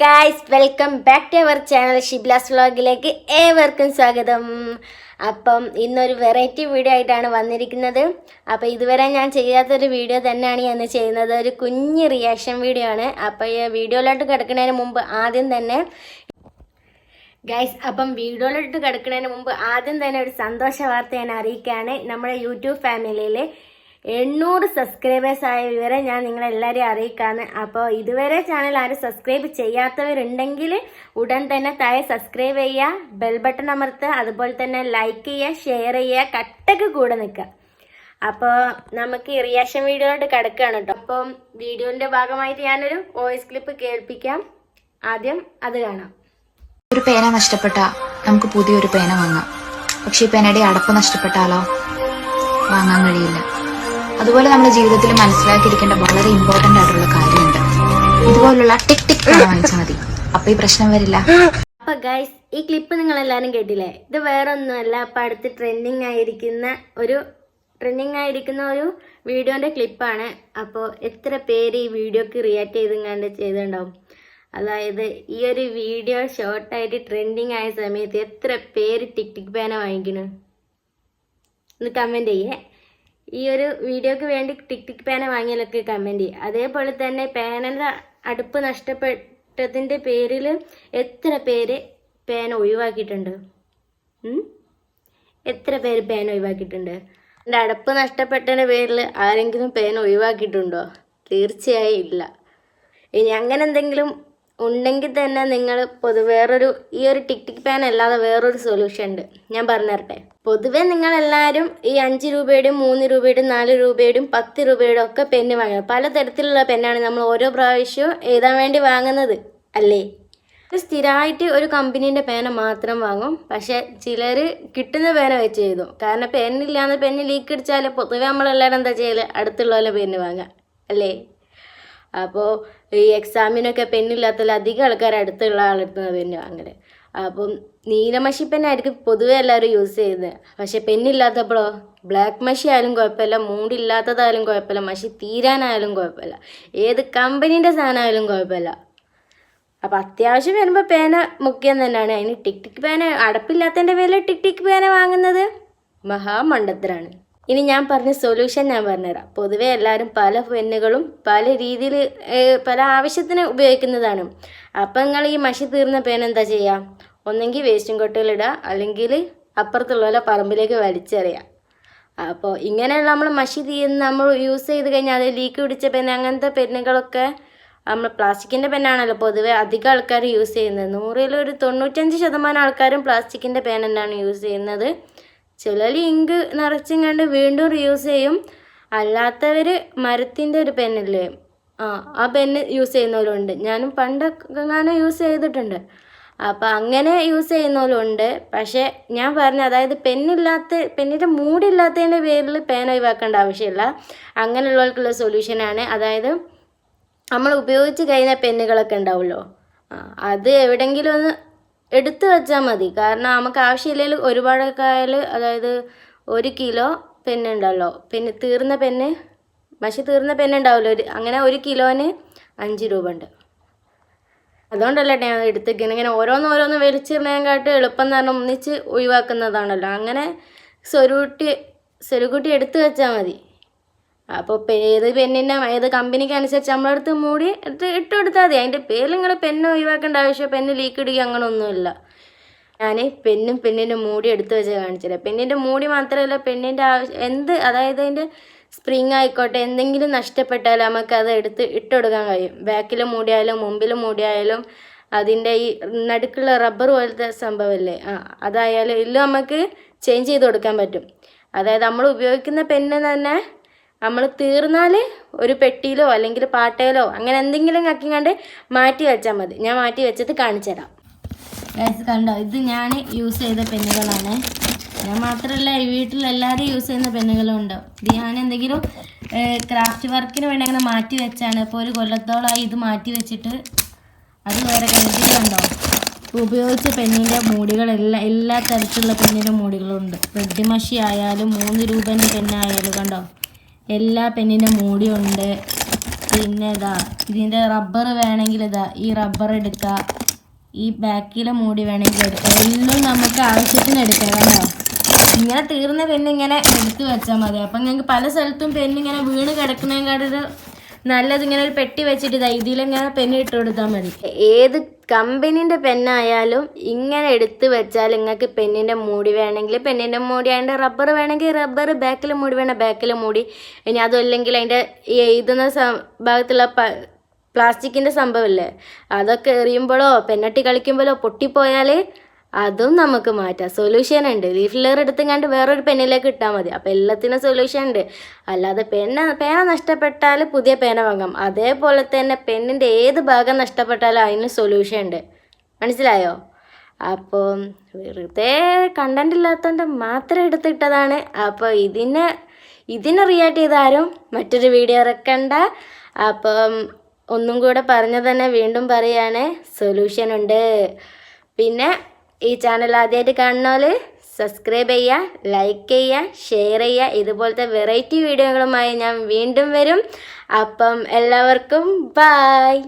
Guys welcome back to our channel Shiblas വ്ളോഗിലേക്ക് ഏവർക്കും സ്വാഗതം. അപ്പം ഇന്നൊരു വെറൈറ്റി വീഡിയോ ആയിട്ടാണ് വന്നിരിക്കുന്നത്. അപ്പോൾ ഇതുവരെ ഞാൻ ചെയ്യാത്തൊരു വീഡിയോ തന്നെയാണ് ഞാൻ ചെയ്യുന്നത്. ഒരു കുഞ്ഞ് റിയാക്ഷൻ വീഡിയോ ആണ്. അപ്പോൾ ഈ വീഡിയോയിലോട്ട് കിടക്കുന്നതിന് മുമ്പ് ആദ്യം തന്നെ ഗൈസ് അപ്പം വീഡിയോയിലോട്ട് കിടക്കുന്നതിന് മുമ്പ് ആദ്യം തന്നെ ഒരു സന്തോഷ വാർത്ത ഞാൻ അറിയിക്കുകയാണ്. നമ്മുടെ യൂട്യൂബ് ഫാമിലിയിൽ എണ്ണൂറ് സബ്സ്ക്രൈബേഴ്സ് ആയ വിവരം ഞാൻ നിങ്ങളെല്ലാവരെയും അറിയിക്കാന്ന്. അപ്പോൾ ഇതുവരെ ചാനൽ ആരും സബ്സ്ക്രൈബ് ചെയ്യാത്തവരുണ്ടെങ്കിൽ ഉടൻ തന്നെ താഴെ സബ്സ്ക്രൈബ് ചെയ്യുക ബെൽ ബട്ടൺ അമർത്തുക അതുപോലെ തന്നെ ലൈക്ക് ചെയ്യുക ഷെയർ ചെയ്യുക കട്ടക്ക് കൂടെ നിൽക്കുക. അപ്പോൾ നമുക്ക് റിയാക്ഷൻ വീഡിയോയിലോട്ട് കിടക്കുകയാണ് കേട്ടോ അപ്പം വീഡിയോന്റെ ഭാഗമായിട്ട് ഞാനൊരു വോയിസ് ക്ലിപ്പ് കേൾപ്പിക്കാം. ആദ്യം അത് കാണാം. ഒരു പേന നഷ്ടപ്പെട്ട നമുക്ക് പുതിയൊരു പേന വാങ്ങാം. പക്ഷെ ഈ പേനയുടെ അടപ്പ് നഷ്ടപ്പെട്ടാലോ? വാങ്ങാൻ കഴിയില്ല. അതുപോലെ നമ്മുടെ ജീവിതത്തിൽ മനസ്സിലാക്കിയിരിക്കേണ്ട വളരെ ഇമ്പോർട്ടന്റ് ആയിട്ടുള്ള കാര്യമുണ്ട്. ഇതുപോലുള്ള ടിക് ടിക് വാങ്ങിച്ചാൽ മതി. അപ്പൊ ഈ പ്രശ്നം വരില്ല. അപ്പൊ ഗൈസ് ഈ ക്ലിപ്പ് നിങ്ങൾ എല്ലാവരും കേട്ടില്ലേ? ഇത് വേറെ ഒന്നുമല്ല അപ്പൊ അടുത്ത് ട്രെൻഡിങ് ആയിരിക്കുന്ന ഒരു ട്രെൻഡിങ് ആയിരിക്കുന്ന ഒരു വീഡിയോന്റെ ക്ലിപ്പാണ് അപ്പോൾ എത്ര പേര് ഈ വീഡിയോക്ക് റിയാക്ട് ചെയ്തെങ്ങാണ്ട് ചെയ്തിട്ടുണ്ടാവും? അതായത് ഈ ഒരു വീഡിയോ ഷോർട്ടായിട്ട് ട്രെൻഡിങ് ആയ സമയത്ത് എത്ര പേര് ടിക് ടിക് പേന വാങ്ങിക്കണു? ഒന്ന് കമന്റ് ചെയ്യേ. ഈ ഒരു വീഡിയോക്ക് വേണ്ടി ടിക് ടിക് പേന വാങ്ങിയാലൊക്കെ കമന്റ് ചെയ്യും. അതേപോലെ തന്നെ പേനയുടെ അടുപ്പ് നഷ്ടപ്പെട്ടതിന്റെ പേരിൽ എത്ര പേര് പേന ഒഴിവാക്കിയിട്ടുണ്ട്? എത്ര പേര് പേന ഒഴിവാക്കിയിട്ടുണ്ട്? എന്റെ അടുപ്പ് നഷ്ടപ്പെട്ടതിന്റെ പേരിൽ ആരെങ്കിലും പേന ഒഴിവാക്കിയിട്ടുണ്ടോ? തീർച്ചയായും ഇല്ല. ഇനി അങ്ങനെ എന്തെങ്കിലും ഉണ്ടെങ്കിൽ തന്നെ നിങ്ങൾ പൊതു വേറൊരു ഈ ഒരു ടിക് ടിക് പാൻ അല്ലാതെ വേറൊരു സൊല്യൂഷൻ ഉണ്ട്. ഞാൻ പറഞ്ഞുതരട്ടെ പൊതുവെ നിങ്ങളെല്ലാവരും ഈ അഞ്ച് രൂപയുടെയും മൂന്ന് രൂപയുടെയും നാല് രൂപയുടെയും പത്ത് രൂപയുടെ ഒക്കെ പെന്ന് വാങ്ങുക. പലതരത്തിലുള്ള പെന്നാണ് നമ്മൾ ഓരോ പ്രാവശ്യവും എഴുതാൻ വേണ്ടി വാങ്ങുന്നത് അല്ലേ? സ്ഥിരമായിട്ട് ഒരു കമ്പനീന്റെ പേന മാത്രം വാങ്ങും. പക്ഷേ ചിലർ കിട്ടുന്ന പേന വെച്ച് എഴുതും. കാരണം പെന്നില്ലാന്ന് പെന്ന് ലീക്ക് അടിച്ചാൽ പൊതുവെ നമ്മളെല്ലാവരും എന്താ ചെയ്യൽ അടുത്തുള്ള പോലെ പെന്ന് വാങ്ങുക അല്ലേ? അപ്പോൾ ഈ എക്സാമിനൊക്കെ പെന്നില്ലാത്തതിൽ അധികം ആൾക്കാർ അടുത്തുള്ള ആളെടുത്ത് പെന്ന് വാങ്ങൽ അപ്പം നീലമഷി പെന്നായിരിക്കും പൊതുവെ എല്ലാവരും യൂസ് ചെയ്യുന്നത് പക്ഷെ പെന്നില്ലാത്തപ്പോഴോ ബ്ലാക്ക് മഷി ആയാലും കുഴപ്പമില്ല. മൂടില്ലാത്തതായാലും കുഴപ്പമില്ല. മഷി തീരാനായാലും കുഴപ്പമില്ല. ഏത് കമ്പനീന്റെ സാധനമായാലും കുഴപ്പമില്ല. അപ്പം അത്യാവശ്യം വരുമ്പോൾ പേന മുഖ്യം തന്നെയാണ്. അതിന് ടിക് ടിക് പേന അടപ്പില്ലാത്തതിന്റെ പേരിൽ ടിക് ടിക് പേന വാങ്ങുന്നത്? മഹാമണ്ടത്തരാണ്. ഇനി ഞാൻ പറഞ്ഞ സൊല്യൂഷൻ ഞാൻ പറഞ്ഞുതരാം. പൊതുവേ എല്ലാവരും പല പെന്നുകളും പല രീതിയിൽ പല ആവശ്യത്തിന് ഉപയോഗിക്കുന്നതാണ്. അപ്പം നിങ്ങൾ ഈ മഷി തീർന്ന പേന എന്താ ചെയ്യുക ഒന്നെങ്കിൽ വേസ്റ്റും കൊട്ടയിലിടുക അല്ലെങ്കിൽ അപ്പുറത്തുള്ള പോലെ പറമ്പിലേക്ക് വലിച്ചെറിയുക. അപ്പോൾ ഇങ്ങനെ നമ്മൾ മഷി തീർന്ന് നമ്മൾ യൂസ് ചെയ്ത് കഴിഞ്ഞാൽ അത് ലീക്ക് പിടിച്ച പെന്ന് അങ്ങനത്തെ പെന്നുകളൊക്കെ നമ്മൾ പ്ലാസ്റ്റിക്കിന്റെ പെന്നാണല്ലോ പൊതുവെ അധികം ആൾക്കാർ യൂസ് ചെയ്യുന്നത്. നൂറിലൊരു തൊണ്ണൂറ്റഞ്ച് ശതമാനം ആൾക്കാരും പ്ലാസ്റ്റിക്കിന്റെ പേൻ തന്നെയാണ് യൂസ് ചെയ്യുന്നത്. ചിലർ ലിങ്ക് നിറച്ചും കണ്ട് വീണ്ടും റീയൂസ് ചെയ്യും. അല്ലാത്തവർ മരത്തിന്റെ ഒരു പെന്നില്ലേ ആ ആ പെന്ന് യൂസ് ചെയ്യുന്നവരുണ്ട്. ഞാനും പണ്ടൊക്കെ യൂസ് ചെയ്തിട്ടുണ്ട്. അപ്പം അങ്ങനെ യൂസ് ചെയ്യുന്നവരുണ്ട്. പക്ഷേ ഞാൻ പറഞ്ഞ അതായത് പെന്നില്ലാത്ത പെന്നിന്റെ മൂടില്ലാത്തതിന്റെ പേരിൽ പേൻ ഒഴിവാക്കേണ്ട ആവശ്യമില്ല. അങ്ങനെയുള്ളവർക്കുള്ള സൊല്യൂഷനാണ് അതായത് നമ്മൾ ഉപയോഗിച്ച് കഴിഞ്ഞ പെന്നുകളൊക്കെ ഉണ്ടാവുമല്ലോ. അത് എവിടെങ്കിലും ഒന്ന് എടുത്തു വെച്ചാൽ മതി. കാരണം നമുക്ക് ആവശ്യമില്ലെങ്കിൽ ഒരുപാടൊക്കെ ആയാൽ അതായത് ഒരു കിലോ പെന്നുണ്ടല്ലോ പിന്നെ തീർന്ന പെന്ന് മഷി തീർന്ന പെന്നുണ്ടാവുമല്ലോ ഒരു അങ്ങനെ ഒരു കിലോന് അഞ്ച് രൂപ ഉണ്ട്. അതുകൊണ്ടല്ലേ ഞാൻ എടുത്തിരിക്കുന്നത് ഇങ്ങനെ ഓരോന്ന് ഓരോന്ന് വലിച്ചിടുന്നതിനെക്കാട്ടും എളുപ്പം എന്ന് പറഞ്ഞാൽ ഒന്നിച്ച് ഒഴിവാക്കുന്നതാണല്ലോ. അങ്ങനെ സ്വരുകൂട്ടി സ്വരുകൂട്ടി എടുത്തു വെച്ചാൽ മതി. അപ്പോൾ ഏത് പെണ്ണിന്റെ ഏത് കമ്പനിക്ക് അനുസരിച്ച് നമ്മളടുത്ത് മൂടി ഇട്ട് കൊടുത്താൽ മതി. അതിന്റെ പേരിൽ നിങ്ങൾ പെന്ന് ഒഴിവാക്കേണ്ട ആവശ്യം പെന്ന് ലീക്ക് ഇടുകയോ അങ്ങനെ ഒന്നുമില്ല ഞാൻ പെന്നും പെണ്ണിന്റെ മൂടി എടുത്ത് വെച്ച് കാണിച്ചില്ല പെണ്ണിന്റെ മൂടി മാത്രമല്ല പെണ്ണിന്റെ ആവശ്യം എന്ത് അതായത് അതിന്റെ സ്പ്രിങ് ആയിക്കോട്ടെ എന്തെങ്കിലും നഷ്ടപ്പെട്ടാൽ നമുക്ക് അത് എടുത്ത് ഇട്ട് കൊടുക്കാൻ കഴിയും. ബാക്കിൽ മൂടിയായാലും മുമ്പിൽ മൂടിയായാലും അതിന്റെ ഈ നടുക്കുള്ള റബ്ബർ പോലത്തെ സംഭവമല്ലേ ആ അതായാലും എല്ലാം നമുക്ക് ചേഞ്ച് ചെയ്ത് കൊടുക്കാൻ പറ്റും. അതായത് നമ്മൾ ഉപയോഗിക്കുന്ന പെണ്ണ് തന്നെ നമ്മൾ തീർന്നാൽ ഒരു പെട്ടിയിലോ അല്ലെങ്കിൽ പാട്ടയിലോ അങ്ങനെ എന്തെങ്കിലും കക്കിങ്ങാണ്ട് മാറ്റി വെച്ചാൽ മതി. ഞാൻ മാറ്റി വെച്ചിട്ട് കാണിച്ചു തരാം. കണ്ടോ? ഇത് ഞാൻ യൂസ് ചെയ്ത പെന്നുകളാണ്. ഞാൻ മാത്രമല്ല എല്ലാവരും യൂസ് ചെയ്യുന്ന പെന്നുകളും ഉണ്ടോ. ഇത് ഞാൻ എന്തെങ്കിലും ക്രാഫ്റ്റ് വർക്കിന് വേണ്ടി അങ്ങനെ മാറ്റി വെച്ചാണ്. ഇപ്പോൾ ഒരു കൊല്ലത്തോളമായി ഇത് മാറ്റി വെച്ചിട്ട്. അത് വേറെ കരുതിയിട്ടുണ്ടോ ഉപയോഗിച്ച പെണ്ണിന്റെ മൂടികളെല്ലാം എല്ലാ തരത്തിലുള്ള പെണ്ണിന്റെ മൂടികളും ഉണ്ട് റെഡ് മഷി ആയാലും മൂന്ന് രൂപേന്റെ പെണ്ണായാലും കണ്ടോ? എല്ലാ പെണ്ണിന്റെ മൂടിയുണ്ട്. പിന്നെ ഇതാ ഇതിന്റെ റബ്ബർ വേണമെങ്കിൽ ഇതാ ഈ റബ്ബർ എടുക്കുക ഈ ബാക്കിലെ മൂടി വേണമെങ്കിൽ എടുക്കാം എല്ലാം നമുക്ക് ആവശ്യത്തിന് എടുക്കാം കേട്ടോ ഇങ്ങനെ തീർന്ന പെണ്ണിങ്ങനെ എടുത്തു വെച്ചാൽ മതി. അപ്പം ഞങ്ങൾക്ക് പല സ്ഥലത്തും പെണ്ണിങ്ങനെ വീണ് കിടക്കുന്നതിനെക്കാട്ടൊരു നല്ലത് ഇങ്ങനെ ഒരു പെട്ടി വെച്ചിട്ട് ഇതാ ഇതിലിങ്ങനെ പെന്ന് ഇട്ട് കൊടുത്താൽ മതി. ഏത് കമ്പനീന്റെ പെന്നായാലും ഇങ്ങനെ എടുത്ത് വെച്ചാൽ നിങ്ങൾക്ക് പെണ്ണിന്റെ മൂടി വേണമെങ്കിൽ പെണ്ണിന്റെ മൂടി അതിന്റെ റബ്ബർ വേണമെങ്കിൽ റബ്ബർ ബാക്കിൽ മൂടി വേണം ബാക്കിൽ മൂടി. ഇനി അതല്ലെങ്കിൽ അതിന്റെ എഴുതുന്ന ഭാഗത്തുള്ള പ പ്ലാസ്റ്റിക്കിന്റെ സംഭവമില്ലേ അതൊക്കെ എറിയുമ്പോഴോ പെണ്ണട്ടി കളിക്കുമ്പോഴോ പൊട്ടിപ്പോയാൽ അതും നമുക്ക് മാറ്റാം. സൊല്യൂഷൻ ഉണ്ട്. ലീഫ് ലെയർ എടുത്തെങ്ങാണ്ട് വേറൊരു പെന്നിലേക്ക് ഇട്ടാൽ മതി. അപ്പോൾ എല്ലാത്തിനും സൊല്യൂഷൻ ഉണ്ട്. അല്ലാതെ പെന്ന പേന നഷ്ടപ്പെട്ടാൽ പുതിയ പേന വാങ്ങാം. അതേപോലെ തന്നെ പെണ്ണിന്റെ ഏത് ഭാഗം നഷ്ടപ്പെട്ടാലും അതിന് സൊല്യൂഷൻ ഉണ്ട്. മനസ്സിലായോ? അപ്പോൾ വെറുതെ കണ്ടന്റ് ഇല്ലാത്തതുകൊണ്ട് മാത്രം എടുത്തിട്ടതാണ് അപ്പോൾ ഇതിനെ ഇതിനെ റിയാക്ട് ചെയ്ത മറ്റൊരു വീഡിയോ ഇറക്കണ്ട. അപ്പം ഒന്നും കൂടെ പറഞ്ഞു തന്നെ വീണ്ടും പറയാണ് സൊല്യൂഷൻ ഉണ്ട്. പിന്നെ ഈ ചാനൽ ആദ്യമായിട്ട് കാണുന്നവർ സബ്സ്ക്രൈബ് ചെയ്യുക ലൈക്ക് ചെയ്യുക ഷെയർ ചെയ്യുക ഇതുപോലത്തെ വെറൈറ്റി വീഡിയോകളുമായി ഞാൻ വീണ്ടും വരും. അപ്പം എല്ലാവർക്കും ബായ്